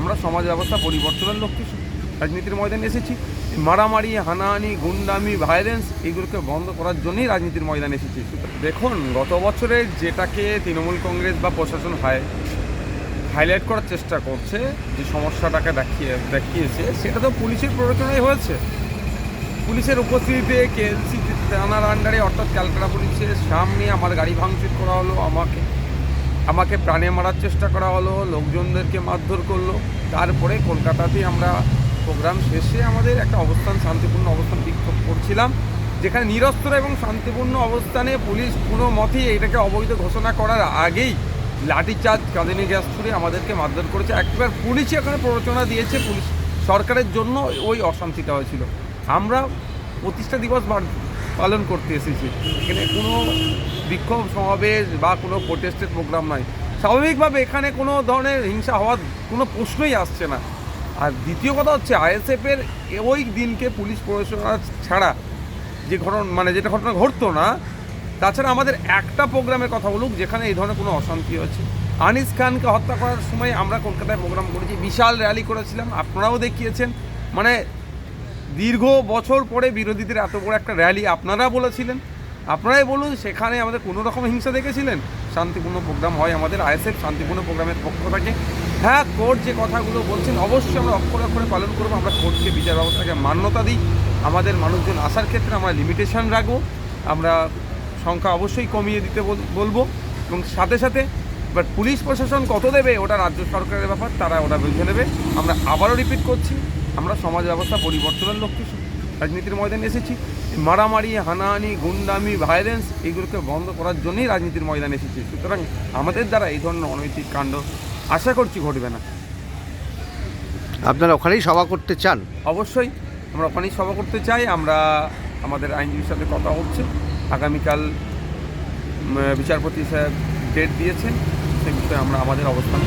আমরা সমাজ ব্যবস্থা পরিবর্তনের লক্ষ্যে রাজনীতির ময়দানে এসেছি। মারামারি, হানাহানি, গুন্ডামি ভায়োলেন্স এগুলোকে বন্ধ করার জন্যই রাজনীতির ময়দানে এসেছি। দেখুন, গত বছরে যেটাকে তৃণমূল কংগ্রেস বা প্রশাসন হাই হাইলাইট করার চেষ্টা করছে, যে সমস্যাটাকে দেখিয়ে দেখিয়েছে, সেটা তো পুলিশের প্ররোচনাই হয়েছে। পুলিশের উপস্থিতিতে কেএলসি থানার আন্ডারে অর্থাৎ ক্যালকাটা পুলিশের সামনে আমার গাড়ি ভাঙচুর করা হলো, আমাকে আমাকে প্রাণে মারার চেষ্টা করা হলো, লোকজনদেরকে মারধর করল। তারপরে কলকাতাতে আমরা প্রোগ্রাম শেষে আমাদের একটা অবস্থান, শান্তিপূর্ণ অবস্থান বিক্ষোভ করছিলাম, যেখানে নিরস্ত্র এবং শান্তিপূর্ণ অবস্থানে পুলিশ কোনো মতেই এটাকে অবৈধ ঘোষণা করার আগেই লাঠিচার্জ, কাঁদিনী গ্যাস ছুড়ে আমাদেরকে মারধর করেছে। একবার পুলিশই এখানে প্ররোচনা দিয়েছে, পুলিশ সরকারের জন্য ওই অশান্তিটা হয়েছিল। আমরা প্রতিষ্ঠা দিবস পালন করতে এসেছি। এখানে কোনো বিক্ষোভ সমাবেশ বা কোনো প্রোটেস্টের প্রোগ্রাম নয় স্বাভাবিকভাবে এখানে কোনো ধরনের হিংসা হওয়ার কোনো প্রশ্নই আসছে না। আর দ্বিতীয় কথা হচ্ছে, আইএসএফের ওই দিনকে পুলিশ প্রশাসনা ছাড়া যে ঘটনা মানে যেটা ঘটনা ঘটতো না, তাছাড়া আমাদের একটা প্রোগ্রামের কথা বলুক, যেখানে এই ধরনের কোনো অশান্তি হয়েছে। আনিস খানকে হত্যা করার সময় আমরা কলকাতায় প্রোগ্রাম করেছি, বিশাল র্যালি করেছিলাম, আপনারাও দেখিয়েছেন। মানে দীর্ঘ বছর পরে বিরোধীদের এত বড় একটা র্যালি আপনারা বলেছিলেন। আপনারাই বলুন, সেখানে আমাদের কোনো রকম হিংসা দেখেছিলেন? শান্তিপূর্ণ প্রোগ্রাম হয় আমাদের আইএসএফ, শান্তিপূর্ণ প্রোগ্রামের পক্ষ থেকে। হ্যাঁ কোর্ট যে কথাগুলো বলছেন, অবশ্যই আমরা অক্ষরে অক্ষরে পালন করব। আমরা কোর্টকে, বিচার ব্যবস্থাকে মান্যতা দিই। আমাদের মানুষজন আসার ক্ষেত্রে আমরা লিমিটেশন রাখব। আমরা সংখ্যা অবশ্যই কমিয়ে দিতে বলব। এবং সাথে সাথে, এবার পুলিশ প্রশাসন কত দেবে, ওটা রাজ্য সরকারের ব্যাপার, তারা ওটা বুঝে নেবে। আমরা আবারও রিপিট করছি, আমরা সমাজ ব্যবস্থা পরিবর্তনের লক্ষ্যে রাজনীতির ময়দানে এসেছি। মারামারি হানাহানি গুন্ডামি ভায়োলেন্স এগুলোকে বন্ধ করার জন্যই রাজনীতির ময়দানে এসেছি। সুতরাং আমাদের দ্বারা এই ধরনের অনৈতিক কাণ্ড আশা করছি ঘটবে না। আপনারা ওখানেই সভা করতে চান? অবশ্যই আমরা ওখানেই সভা করতে চাই। আমরা আমাদের আইনজীবীর সাথে কথা হচ্ছে। আগামীকাল বিচারপতি স্যার ডেট দিয়েছেন। সে বিষয়ে আমরা আমাদের অবস্থান